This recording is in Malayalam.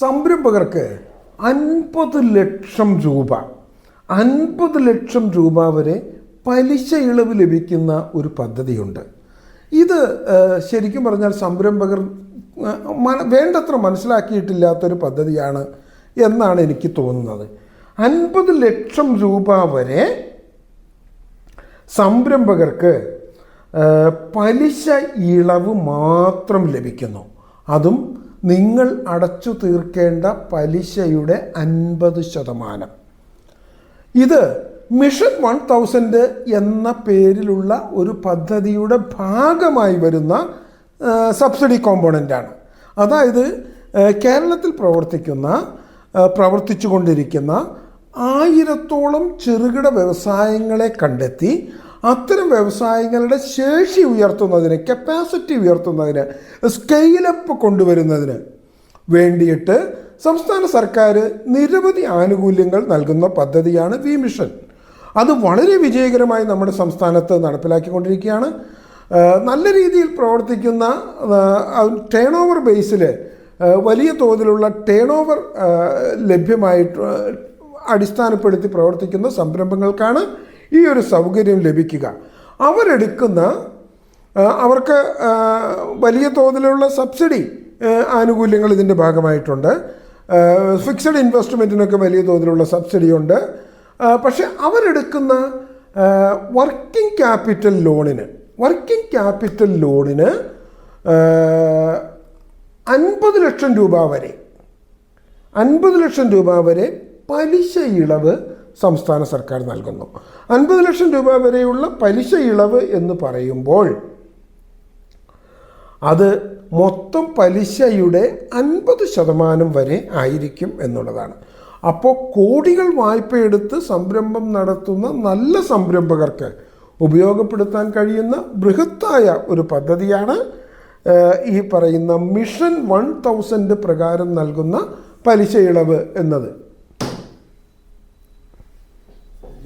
സംരംഭകർക്ക് അൻപത് ലക്ഷം രൂപ അൻപത് ലക്ഷം രൂപ വരെ പലിശ ഇളവ് ലഭിക്കുന്ന ഒരു പദ്ധതിയുണ്ട്. ഇത് ശരിക്കും പറഞ്ഞാൽ സംരംഭകർ വേണ്ടത്ര മനസ്സിലാക്കിയിട്ടില്ലാത്തൊരു പദ്ധതിയാണ് എന്നാണ് എനിക്ക് തോന്നുന്നത്. അൻപത് ലക്ഷം രൂപ വരെ സംരംഭകർക്ക് പലിശ ഇളവ് മാത്രം ലഭിക്കുന്നു. അതും നിങ്ങൾ അടച്ചു തീർക്കേണ്ട പലിശയുടെ അൻപത് ശതമാനം. ഇത് മിഷൻ വൺ തൗസൻഡ് എന്ന പേരിലുള്ള ഒരു പദ്ധതിയുടെ ഭാഗമായി വരുന്ന സബ്സിഡി കോമ്പോണന്റാണ്. അതായത് കേരളത്തിൽ പ്രവർത്തിക്കുന്ന പ്രവർത്തിച്ചു കൊണ്ടിരിക്കുന്ന ആയിരത്തോളം ചെറുകിട വ്യവസായങ്ങളെ കണ്ടെത്തി അത്തരം വ്യവസായങ്ങളുടെ ശേഷി ഉയർത്തുന്നതിന് കപ്പാസിറ്റി ഉയർത്തുന്നതിന് സ്കെയിലപ്പ് കൊണ്ടുവരുന്നതിന് വേണ്ടിയിട്ട് സംസ്ഥാന സർക്കാർ നിരവധി ആനുകൂല്യങ്ങൾ നൽകുന്ന പദ്ധതിയാണ് വി മിഷൻ. അത് വളരെ വിജയകരമായി നമ്മുടെ സംസ്ഥാനത്ത് നടപ്പിലാക്കിക്കൊണ്ടിരിക്കുകയാണ്. നല്ല രീതിയിൽ പ്രവർത്തിക്കുന്ന ടേൺ ഓവർ ബേസിൽ വലിയ തോതിലുള്ള ടേൺ ഓവർ ലഭ്യമായിട്ട് അടിസ്ഥാനപ്പെടുത്തി പ്രവർത്തിക്കുന്ന സംരംഭങ്ങൾക്കാണ് ഈ ഒരു സൗകര്യം ലഭിക്കുക. അവരെടുക്കുന്ന അവർക്ക് വലിയ തോതിലുള്ള സബ്സിഡി ആനുകൂല്യങ്ങൾ ഇതിന്റെ ഭാഗമായിട്ടുണ്ട്. ഫിക്സഡ് ഇൻവെസ്റ്റ്മെന്റിനൊക്കെ വലിയ തോതിലുള്ള സബ്സിഡി ഉണ്ട് ആ, പക്ഷെ അവരെടുക്കുന്ന വർക്കിംഗ് ക്യാപിറ്റൽ ലോണിന് വർക്കിംഗ് ക്യാപിറ്റൽ ലോണിന് അൻപത് ലക്ഷം രൂപ വരെ അൻപത് ലക്ഷം രൂപ വരെ പലിശ ഇളവ് സംസ്ഥാന സർക്കാർ നൽകുന്നു. അൻപത് ലക്ഷം രൂപ വരെയുള്ള പലിശ ഇളവ് എന്ന് പറയുമ്പോൾ അത് മൊത്തം പലിശയുടെ അൻപത് ശതമാനം വരെ ആയിരിക്കും എന്നുള്ളതാണ്. അപ്പോൾ കോടികൾ വായ്പയെടുത്ത് സംരംഭം നടത്തുന്ന നല്ല സംരംഭകർക്ക് ഉപയോഗപ്പെടുത്താൻ കഴിയുന്ന ബൃഹത്തായ ഒരു പദ്ധതിയാണ് ഈ പറയുന്ന മിഷൻ വൺ തൗസൻഡ് പ്രകാരം നൽകുന്ന പലിശ ഇളവ് എന്നത്.